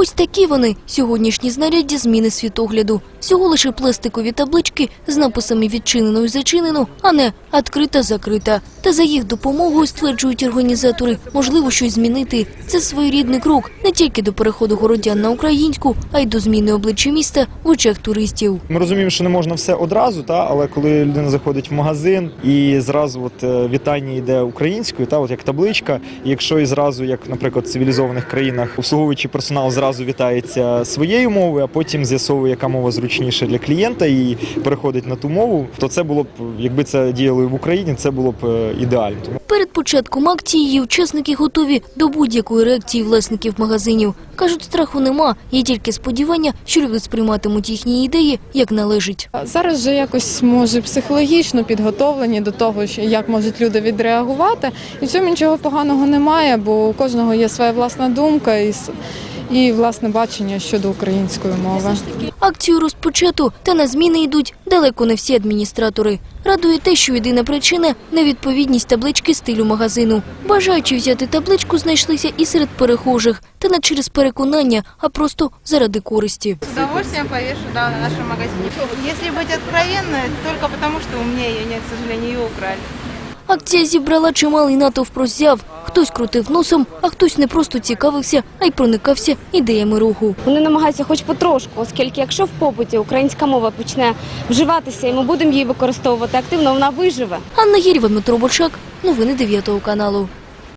Ось такі вони сьогоднішні знаряддя зміни світогляду. Всього лише пластикові таблички з написами відчинено і зачинено, а не відкрита закрита. Та за їх допомогою стверджують організатори, можливо щось змінити. Це своєрідний крок не тільки до переходу городян на українську, а й до зміни обличчя міста в очах туристів. Ми розуміємо, що не можна все одразу, та але коли людина заходить в магазин і зразу от е, вітання йде українською, та от як табличка. І якщо і зразу, як, наприклад, в цивілізованих країнах, обслуговуючий персонал зразу вітається своєю мовою, а потім з'ясовує, яка мова зручніша для клієнта, і переходить на ту мову, то це було б, якби це діяло і в Україні, це було б ідеально. Перед початком акції її учасники готові до будь-якої реакції власників магазинів. Кажуть, страху нема, є тільки сподівання, що люди сприйматимуть їхні ідеї як належить. Зараз вже якось може психологічно підготовлені до того, як можуть люди відреагувати. І в цьому нічого поганого немає, бо у кожного є своя власна думка і, і власне бачення щодо української мови. Акцію розпочато, та на зміни йдуть далеко не всі адміністратори. Радує те, що єдина причина – невідповідність таблички стилю магазину. Бажаючи взяти табличку знайшлися і серед перехожих. Та не через переконання, а просто заради користі. С удовольствием повешу да, на нашем магазине. Если быть откровенной, только потому, что у меня ее нет, к сожалению, ее украли. Акція зібрала чималий натовп роззяв. Хтось крутив носом, а хтось не просто цікавився, а й проникався ідеями руху. Вони намагаються хоч потрошку, оскільки якщо в побуті українська мова почне вживатися і ми будемо її використовувати активно, вона виживе. Анна Гірєва, Дмитро Бочак. Новини 9 каналу.